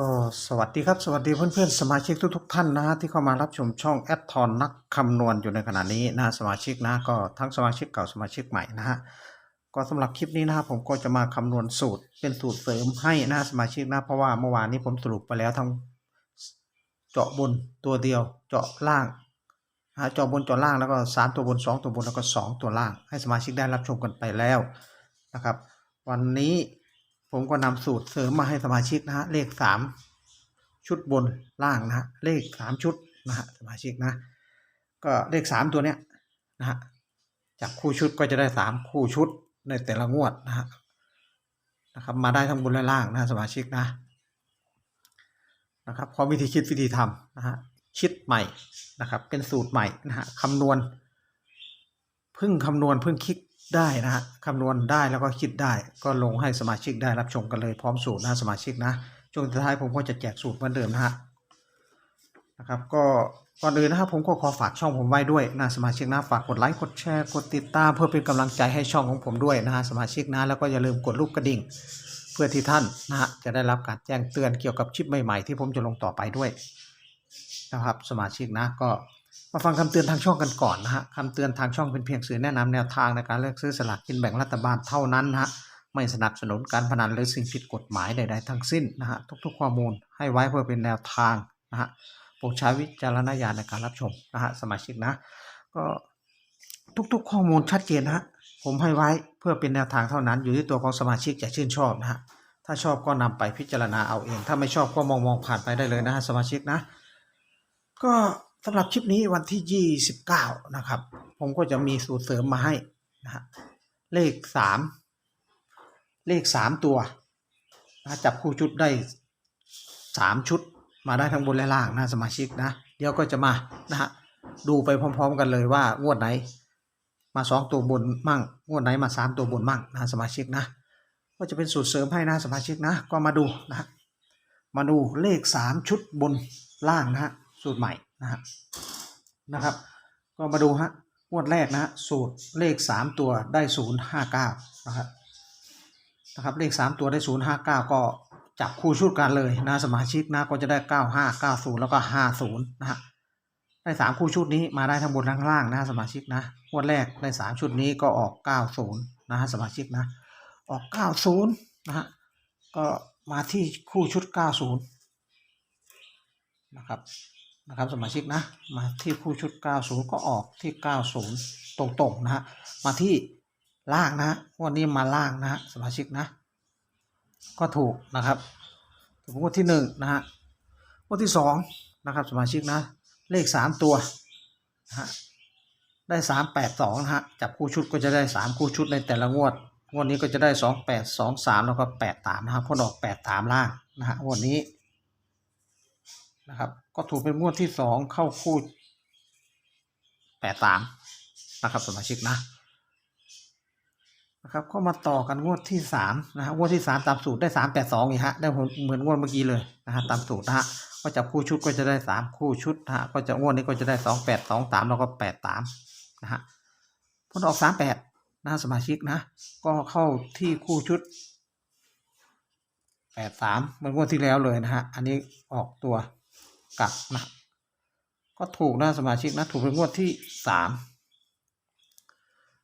ก็สวัสดีครับสวัสดีเพื่อนๆสมาชิกทุกๆท่านนะฮะที่เข้ามารับชมช่องแอดทอนนักคำนวณอยู่ในขณะนี้นะสมาชิกนะก็ทั้งสมาชิกเก่าสมาชิกใหม่นะฮะก็สำหรับคลิปนี้นะครับผมก็จะมาคำนวณสูตรเป็นสูตรเสริมให้นะสมาชิกนะเพราะว่าเมื่อวานนี้ผมสรุปไปแล้วทั้งเจาะบนตัวเดียวเจาะล่างนะฮะเจาะบนเจาะล่างแล้วก็สามตัวบนสองตัวบนแล้วก็สองตัวล่าง ให้สมาชิกได้รับชมกันไปแล้วนะครับ วันนี้ ผมก็นำสูตรเสริมมาให้สมาชิกนะฮะเลขสามชุดบนล่างนะฮะเลขสามชุดนะฮะสมาชิกนะ ก็เลขสามตัวเนี้ยนะฮะจากคู่ชุดก็จะได้สามคู่ชุดในแต่ละงวดนะฮะนะครับมาได้ทั้งบนและล่างนะะสมาชิกนะนะครับพร้อมวิธีคิดวิธีทำนะฮะคิดใหม่นะครับเป็นสูตรใหม่นะฮะคำนวณพิ่งคำนวณพิ่งคิด ได้นะฮะคำนวณได้แล้วก็คิดได้ ก็ลงให้สมาชิกได้รับชมกันเลยพร้อมสูตรนะสมาชิกนะช่วงสุดท้ายผมก็จะแจกสูตรเหมือนเดิมนะฮะนะครับก็ก่อนอื่นนะครับผมก็ขอฝากช่องผมไว้ด้วยนะสมาชิกนะฝากกดไลค์กดแชร์กดติดตามเพื่อเป็นกำลังใจให้ช่องของผมด้วยนะฮะสมาชิกนะแล้วก็อย่าลืมกดรูปกระดิ่ง เพื่อที่ท่านนะฮะจะได้รับการแจ้งเตือนเกี่ยวกับคลิปใหม่ๆ ที่ผมจะลงต่อไปด้วยนะครับสมาชิกนะก็ มาฟังคำเตือนทางช่องกันก่อนนะฮะคำเตือนทางช่องเป็นเพียงสื่อแนะนำแนวทางในการเลือกซื้อสลากกินแบ่งรัฐบาลเท่านั้นนะฮะไม่สนับสนุนการพนันหรือสิ่งผิดกฎหมายใด ๆ ทั้งสิ้นนะฮะทุกๆข้อมูลให้ไว้เพื่อเป็นแนวทางนะฮะโปรดใช้วิจารณญาณในการรับชมนะฮะสมาชิกนะ ก็ทุกๆข้อมูลชัดเจนนะฮะผมให้ไว้เพื่อเป็นแนวทางเท่านั้น อยู่ที่ตัวของสมาชิกจะชื่นชอบนะฮะถ้าชอบก็นำไปพิจารณาเอาเอง ถ้าไม่ชอบก็มองมองผ่านไปได้เลยนะฮะสมาชิกนะ ก็ สำหรับคลิปนี้วันที่ 29 นะครับ ผมก็จะมีสูตรเสริมมาให้นะฮะเลข 3 เลข 3 ตัวนะจับคู่ชุดได้ 3 ชุดมาได้ทั้งบนและล่างนะสมาชิกนะ เดี๋ยวก็จะมานะฮะดูไปพร้อมๆกันเลยว่างวดไหน มา 2 ตัวบนมั่ง งวดไหนมา 3 ตัวบนมั่งนะสมาชิกนะ ก็จะเป็นสูตรเสริมให้นะสมาชิกนะ ก็มาดูนะมาดูเลข 3 ชุดบนล่างนะฮะสูตรใหม่ นะฮะนะครับ ก็มาดูฮะงวดแรกนะฮะสูตรเลข 3 ตัวได้ 059นะครับนะครับเลข 3 ตัวได้ 059 ก็จับคู่ชุดกันเลยนะสมาชิกนะก็จะได้ 95 90 แล้วก็ 50นะฮะได้ 3 คู่ชุดนี้มาได้ทั้งบนทั้งล่างนะสมาชิกนะงวดแรกได้ 3 ชุดนี้ก็ออก 90นะฮะสมาชิกนะออก 90นะฮะก็มาที่คู่ชุด 90นะครับ นะครับสมาชิกนะมาที่คู่ชุด 90 ก็ออกที่ 90 ตรงๆนะฮะมาที่ล่างนะวันนี้มาล่างนะฮะสมาชิกนะ ก็ถูกนะครับถูกงวดที่หนึ่งนะฮะงวดที่สองนะครับสมาชิกนะ เลขสามตัวนะฮะได้สามแปดสองนะฮะจับคู่ชุดก็จะได้สามคู่ชุดในแต่ละงวดงวดนี้ก็จะได้สองแปดสองสามแล้วก็แปดสามนะครับพอดอกแปดสามล่างนะฮะงวดนี้ นะครับ ก็ถูกเป็นงวดที่สองเข้าคู่แปดสามนะครับสมาชิกนะนะครับก็มาต่อกันงวดที่สามนะฮะงวดที่สามตามสูตรได้สามแปดสองอีกฮะได้เหมือนงวดเมื่อกี้เลยนะฮะตามสูตรนะฮะก็จับคู่ชุดก็จะได้สามคู่ชุดนะฮะก็จะงวดนี้ก็จะได้สองแปดสองสามแล้วก็แปดสามนะฮะผลออกสามแปดนะฮะสมาชิกนะ ก็เข้าที่คู่ชุดแปดสามเหมือนงวดที่แล้วเลยนะฮะอันนี้ออกตัว กลับนะ ก็ถูกนะสมาชิกนะ ถูกเป็นงวดที่สาม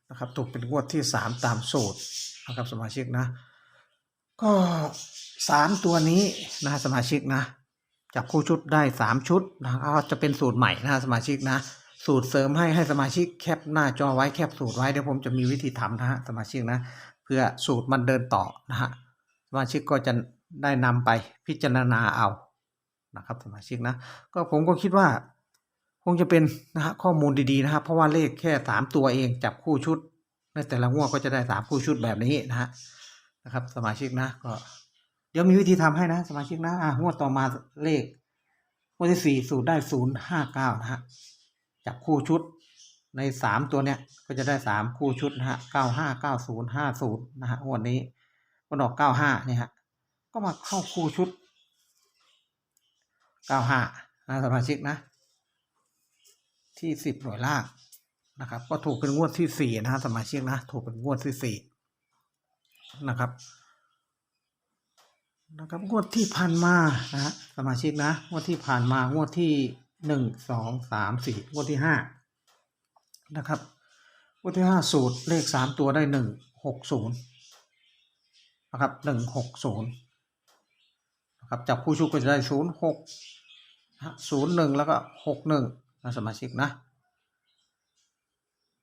นะครับ ถูกเป็นงวดที่สามตามสูตรนะครับสมาชิกนะ ก็สามตัวนี้นะสมาชิกนะจับคู่ชุดได้สามชุดนะก็จะเป็นสูตรใหม่นะสมาชิกนะ สูตรเสริมให้ให้สมาชิกแคปหน้าจอไว้แคปสูตรไว้เดี๋ยวผมจะมีวิธีทำนะฮะสมาชิกนะ เพื่อสูตรมันเดินต่อนะฮะสมาชิกก็จะได้นำไปพิจารณาเอา นะครับสมาชิกนะก็ผมก็คิดว่า คงจะเป็นนะฮะข้อมูลดีๆนะครับ เพราะว่าเลขแค่สามตัวเองจับคู่ชุดในแต่ละงวดก็จะได้สามคู่ชุดแบบนี้นะฮะนะครับ สมาชิกนะ ก็เดี๋ยวมีวิธีทำให้นะ สมาชิกนะอ่างวดต่อมาเลขงวดที่สี่สูตรได้ศูนย์ห้าเก้านะฮะจับคู่ชุดในสามตัวเนี้ยก็จะได้สามคู่ชุดนะฮะเก้าห้าเก้าศูนย์ห้าศูนย์นะฮะงวดนี้ก็ดอกเก้าห้าเนี่ยฮะก็มาเข้าคู่ชุด เก้าห้านะสมาชิกนะ ที่สิบหน่วยล่างนะครับ ก็ถูกเป็นงวดที่สี่นะฮะสมาชิกนะ ถูกเป็นงวดที่สี่นะครับ นะครับงวดที่ผ่านมานะฮะสมาชิกนะงวดที่ผ่านมางวดที่หนึ่งสองสามสี่งวดที่ห้านะครับงวดที่ห้าสูตรเลขสามตัวได้หนึ่งหกศูนย์นะครับหนึ่งหกศูนย์ ครับจับคู่ชุดก็จะได้ศูนย์หกศูนย์หนึ่งแล้วก็หกหนึ่งนะสมาชิกนะ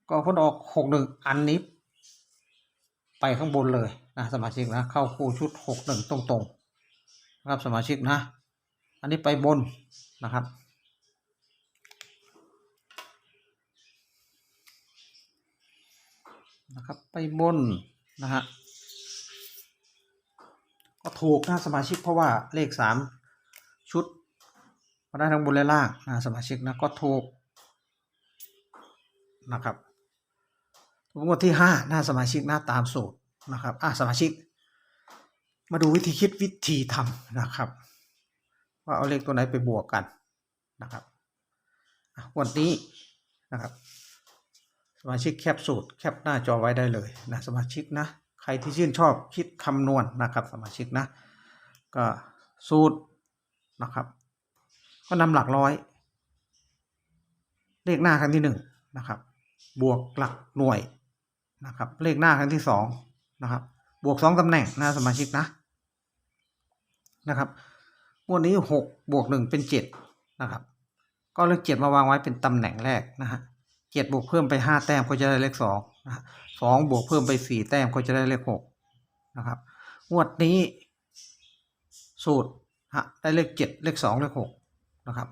ก็พ้นออกหกหนึ่งอันนี้ไปข้างบนเลยนะสมาชิกนะ เข้าคู่ชุดหกหนึ่งตรงๆนะครับสมาชิกนะ อันนี้ไปบนนะครับนะครับไปบนนะฮะ ก็ถูกนะสมาชิกเพราะว่าเลขสามชุดมาได้ทั้งบนและล่างนะสมาชิกนะก็ถูกนะครับงวดที่ห้าหน้าสมาชิกหน้าตามสูตรนะครับอะสมาชิก มาดูวิธีคิดวิธีทำนะครับ ว่าเอาเลขตัวไหนไปบวกกันนะครับวันนี้นะครับ สมาชิกแคปสูตรแคปหน้าจอไว้ได้เลยนะสมาชิกนะ ใครที่ชื่นชอบคิดคำนวณนะครับ สมาชิกนะ ก็สูตรนะครับ ก็นำหลักร้อย เลขหน้าครั้งที่หนึ่งนะครับ บวกหลักหน่วยนะครับ เลขหน้าครั้งที่สองนะครับ บวกสองตำแหน่งนะสมาชิกนะนะครับงวดนี้หกบวกหนึ่งเป็นเจ็ดนะครับ ก็เลขเจ็ดมาวางไว้เป็นตำแหน่งแรกนะฮะเจ็ดบวกเพิ่มไปห้าแต้มก็จะได้เลขสอง สองบวกเพิ่มไปสี่แต้มก็จะได้เลขหกนะครับงวดนี้ สูตรฮะได้เลขเจ็ดเลขสองเลขหกนะครับ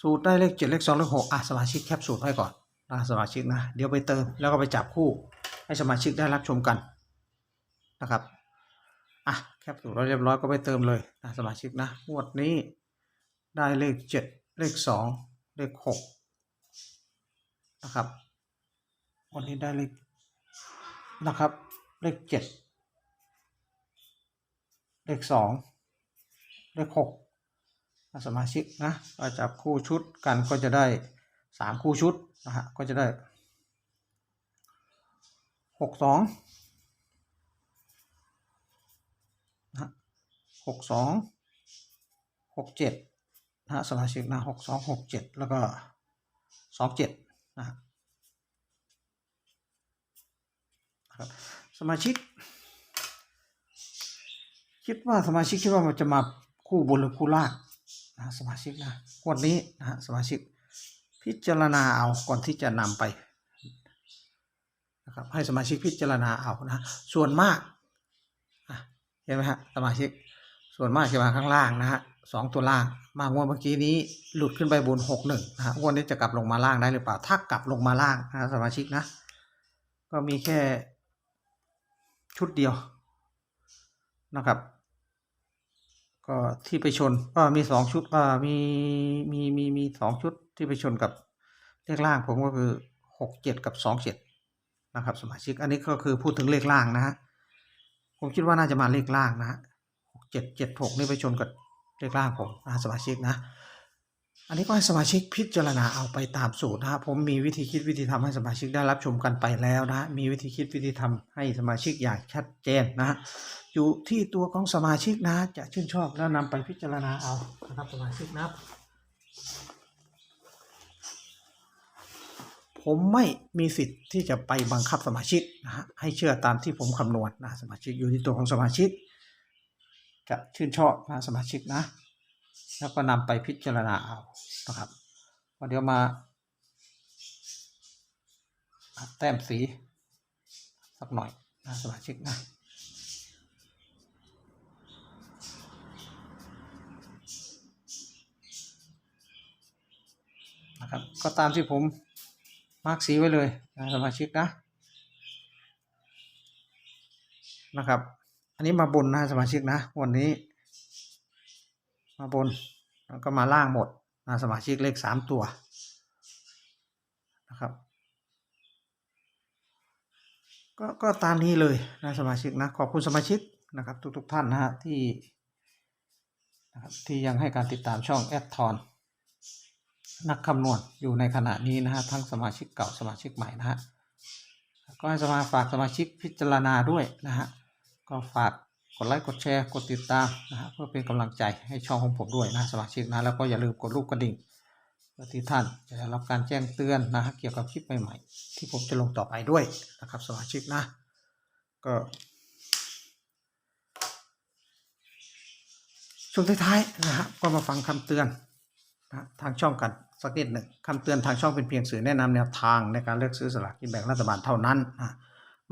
สูตรได้เลขเจ็ดเลขสองเลขหกอะสมาชิกแคปสูตรไว้ก่อนนะสมาชิกนะเดี๋ยวไปเติมแล้วก็ไปจับคู่ให้สมาชิกได้รับชมกันนะครับอะแคปสูตรเราเรียบร้อยก็ไปเติมเลยนะสมาชิกนะงวดนี้ได้เลขเจ็ดเลขสองเลขหกนะครับ วันนี้ได้เลขนะครับ เลขเจ็ดเลขสองเลขหกสมาชิกนะก็จับคู่ชุดกันก็จะได้สามคู่ชุดนะฮะก็จะได้หกสองนะฮะหกสองหกเจ็ดนะสมาชิกนะหกสองหกเจ็ดแล้วก็สองเจ็ดนะฮะครับส มาชิก คิดว่าสมาชิกคิดว่ามันจะมาคู่บนหรือคู่ล่างนะสมาชิกนะงวดนี้นะสมาชิก พิจารณาเอาก่อนที่จะนำไปนะครับให้สมาชิกพิจารณาเอานะส่วนมากเห็นไหมฮะสมาชิก ส่วนมากจะมาข้างล่างนะฮะสองตัวล่าง มางวดเมื่อกี้นี้หลุดขึ้นไปบนหกหนึ่งนะฮะงวดนี้จะกลับลงมาล่างได้หรือเปล่า ถ้ากลับลงมาล่างนะสมาชิกนะ ก็มีแค่ ชุดเดียวนะครับ ก็ที่ไปชนก็มีสองชุดอ่ามีมีมีมีสองชุดที่ไปชนกับเลขล่างผมก็คือหกเจ็ดกับสองเจ็ดนะครับ สมาชิก อันนี้ก็คือพูดถึงเลขล่างนะฮะผมคิดว่าน่าจะมาเลขล่างนะฮะหกเจ็ดเจ็ดหกนี่ไปชนกับเลขล่างผมนะสมาชิกนะ อันนี้ก็ให้สมาชิกพิจารณาเอาไปตามสูตรนะฮะผมมีวิธีคิดวิธีทำให้สมาชิกได้รับชมกันไปแล้วนะมีวิธีคิดวิธีทำให้สมาชิกอย่างชัดเจนนะฮะอยู่ที่ตัวของสมาชิกนะจะชื่นชอบแล้วนำไปพิจารณาเอานะครับสมาชิกนะผมไม่มีสิทธิ์ที่จะไปบังคับสมาชิกนะฮะให้เชื่อตามที่ผมคำนวณนะสมาชิกอยู่ที่ตัวของสมาชิกจะชื่นชอบนะสมาชิกนะ แล้วก็นำไปพิจารณาเอานะครับเดี๋ยวมาแต้มสี สักหน่อยนะสมาชิกนะนะครับก็ตามที่ผมมาร์กสีไว้เลยนะสมาชิกนะนะครับ อันนี้มาบนนะสมาชิกนะ วันนี้ มาบน แล้วก็มาล่างหมดนะสมาชิกเลขสามตัวนะครับก็ก็ตามนี้เลยนะสมาชิกนะขอบคุณสมาชิกนะครับทุกๆทท่านนะฮะที่นะครับที่ยังให้การติดตามช่องแอดทอนนักคำนวณอยู่ในขณะนี้นะฮะทั้งสมาชิกเก่าสมาชิกใหม่นะฮะก็ให้สมาฝากสมาชิกพิจารณาด้วยนะฮะก็ฝาก ดไลค์กดแชร์กดติดตามนะฮะเพื่อเป็นกำลังใจให้ช่องของผมด้วยนะสมาชิกนะแล้วก็อย่าลืมกดรูปกระดิ่งเพื่อที่ท่านจะได้รับการแจ้งเตือนนะฮะเกี่ยวกับคลิปใหม่ๆที่ผมจะลงต่อไปด้วยนะครับ สมาชิกนะ ก็ช่วงท้ายๆนะฮะก็มาฟังคำเตือนนะทางช่องกันสักนิดหนึ่งคำเตือนทางช่องเป็นเพียงสื่อแนะนำแนวทางในการเลือกซื้อสลากกินแบ่งรัฐบาลเท่านั้นนะ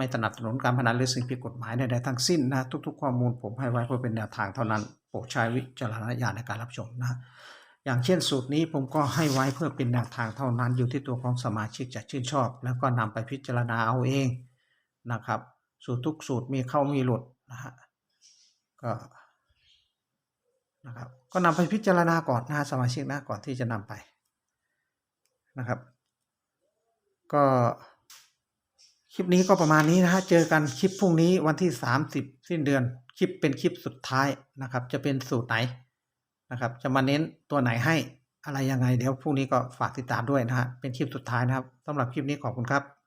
ไม่สนับสนุนการพนันหรือสิ่งผิดกฎหมายใดๆทั้งสิ้นนะทุกๆข้อมูลผมให้ไว้เพื่อเป็นแนวทางเท่านั้นโปรดใช้วิจารณญาณในการรับชมนะอย่างเช่นสูตรนี้ผมก็ให้ไว้เพื่อเป็นแนวทางเท่านั้นอยู่ที่ตัวของสมาชิกจะชื่นชอบ แล้วก็นำไปพิจารณาเอาเองนะครับ สูตรทุกสูตรมีเข้ามีหลุดนะฮะก็นะครับก็นำไปพิจารณาก่อนนะสมาชิกนะก่อนที่จะนำไปนะครับ ก็ ลิปนี้ก็ประมาณนี้นะฮะ เจอกันคลิปพรุ่งนี้วันที่ 30 สิ้นเดือน คลิปเป็นคลิปสุดท้ายนะครับ จะเป็นสูตรไหนนะครับ จะมาเน้นตัวไหนให้อะไรยังไง เดี๋ยวพรุ่งนี้ก็ฝากติดตามด้วยนะฮะ เป็นคลิปสุดท้ายนะครับสำหรับคลิปนี้ขอบคุณครับ